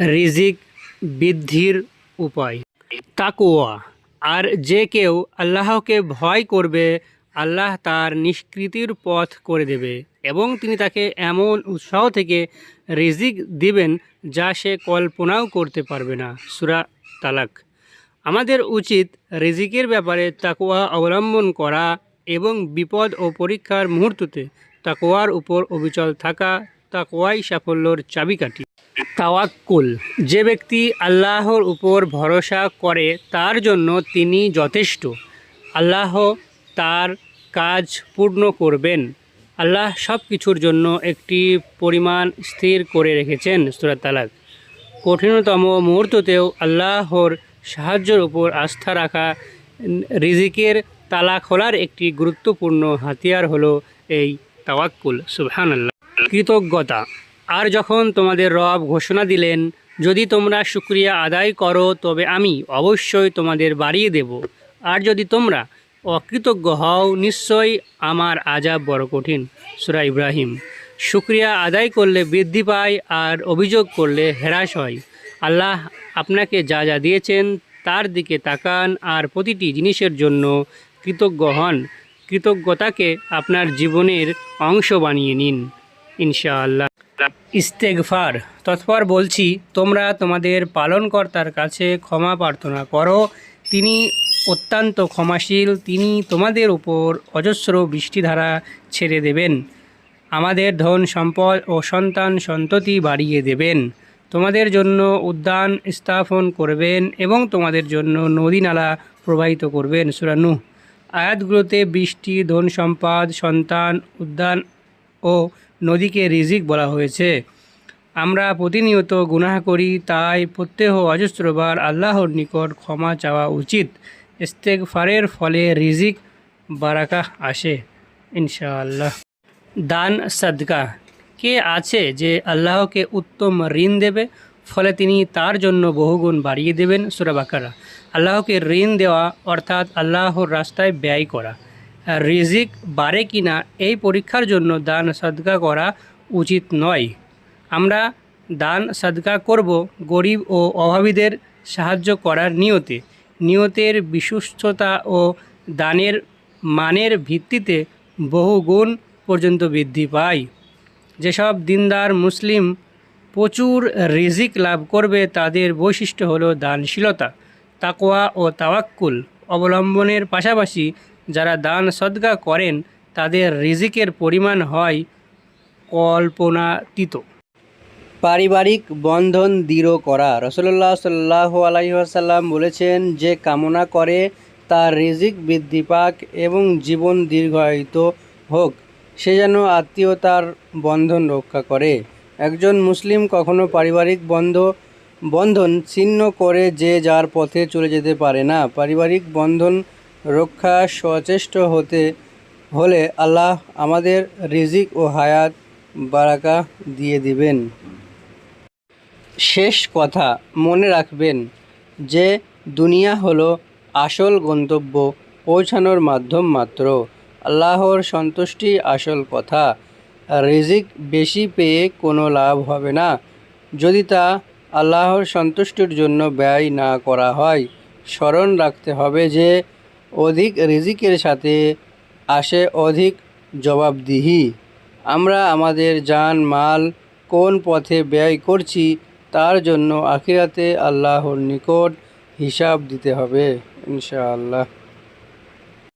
রিজিক বৃদ্ধির উপায়। তাকুয়া আর যে কেউ আল্লাহকে ভয় করবে, আল্লাহ তার নিষ্কৃতির পথ করে দেবে এবং তিনি তাকে এমন উৎসাহ থেকে রিজিক দিবেন যা সে কল্পনাও করতে পারবে না। সুরা তালাক। আমাদের উচিত রিজিকের ব্যাপারে তাকুয়া অবলম্বন করা এবং বিপদ ও পরীক্ষার মুহূর্ততে তাকুয়ার উপর অবিচল থাকা তাকুয়াই সাফল্যর চাবিকাঠি? তাওয়াক্কুল। যে ব্যক্তি আল্লাহর উপর ভরসা করে, তার জন্য তিনি যথেষ্ট। আল্লাহ তার কাজ পূর্ণ করবেন। আল্লাহ সব কিছুর জন্য একটি পরিমাণ স্থির করে রেখেছেন সুরাত তালাক। কঠিনতম মুহূর্ততেও আল্লাহর সাহায্যের উপর আস্থা রাখা, রিজিকের তালা খোলার একটি গুরুত্বপূর্ণ হাতিয়ার হলো এই তাওয়াক্কুল। সুবহান আল্লাহ কৃতজ্ঞতা। আর যখন তোমাদের রব ঘোষণা দিলেন, যদি তোমরা শুক্রিয়া আদায় করো, তবে আমি অবশ্যই তোমাদের বাড়িয়ে দেব। আর যদি তোমরা অকৃতজ্ঞ হও, নিশ্চয়ই আমার আজাব বড় কঠিন। সুরা ইব্রাহিম। শুক্রিয়া আদায় করলে বৃদ্ধি পায় আর অভিযোগ করলে হ্রাস হয়। আল্লাহ আপনাকে যা যা দিয়েছেন, তার দিকে তাকান আর প্রতিটি জিনিসের জন্য কৃতজ্ঞ হন। কৃতজ্ঞতাকে আপনার জীবনের অংশ বানিয়ে নিন। ইনশাআল্লাহ। ইস্তেগফার, তৎপর বলছি, তোমরা তোমাদের পালনকর্তার কাছে ক্ষমা প্রার্থনা করো। তিনি অত্যন্ত ক্ষমাশীল, তিনি তোমাদের উপর অজস্র বৃষ্টিধারা ছেড়ে দেবেন। আমাদের ধন সম্পদ ও সন্তান সন্ততি বাড়িয়ে দেবেন। তোমাদের জন্য উদ্যান স্থাপন করবেন এবং তোমাদের জন্য নদী নালা প্রবাহিত করবেন। সুরানু আয়াতগুলোতে বৃষ্টি, ধন সম্পদ, সন্তান, উদ্যান ও নদীকে রিজিক বলা হয়েছে। আমরা প্রতিনিয়ত গুনাহ করি, তাই প্রত্যেহ অজস্রবার আল্লাহর নিকট ক্ষমা চাওয়া উচিত। ইস্তেগফারের ফলে রিজিক, বারাকাহ আসে, ইনশাআল্লাহ। দান, সাদকা। কে আছে যে আল্লাহকে উত্তম ঋণ দেবে? ফলে তিনি তার জন্য বহুগুণ বাড়িয়ে দেবেন সুরাবাকারা আল্লাহকে ঋণ দেওয়া, অর্থাৎ আল্লাহর রাস্তায় ব্যয় করা। রিজিক বাড়ে কিনা এই পরীক্ষার জন্য দান সাদকা করা উচিত নয়। আমরা দান সাদকা করব গরিব ও অভাবীদের সাহায্য করার নিয়তে। নিয়তের বিশুদ্ধতা ও দানের মানের ভিত্তিতে বহু গুণ পর্যন্ত বৃদ্ধি পায়। যেসব দিনদার মুসলিম প্রচুর রিজিক লাভ করবে, তাদের বৈশিষ্ট্য হলো দানশীলতা তাকোয়া ও তাওয়াক্কুল। অবলম্বনের পাশাপাশি যারা দান সদকা করেন, তাদের রিজিকের পরিমাণ হয় কল্পনাতীত। পারিবারিক বন্ধন দৃঢ় করা। রসল্লাহ সাল্লাহ আলাইসাল্লাম বলেছেন, যে কামনা করে, তার রিজিক বৃদ্ধি পাক এবং জীবন দীর্ঘায়িত হোক। সে যেন আত্মীয়তার বন্ধন রক্ষা করে। একজন মুসলিম কখনো পারিবারিক বন্ধ, বন্ধন ছিন্ন করে যে যার পথে চলে যেতে পারে না। পারিবারিক বন্ধন রক্ষা সচেষ্ট হতে হলে আল্লাহ আমাদের রিজিক ও হায়াত বারাকা দিয়ে দিবেন। শেষ কথা মনে রাখবেন যে দুনিয়া হলো আসল গন্তব্য পৌঁছানোর মাধ্যম মাত্র। আল্লাহর সন্তুষ্টি আসল কথা। রিজিক বেশি পেয়ে কোনো লাভ হবে না। যদি তা আল্লাহর সন্তুষ্টির জন্য ব্যয় না করা হয়, স্মরণ রাখতে হবে যে অধিক রিজিকের সাথে আসে অধিক জবাবদিহি। আমরা আমাদের যান মাল কোন পথে ব্যয় করছি তার জন্য আখিরাতে আল্লাহর নিকট হিসাব দিতে হবে, ইনশাআল্লাহ।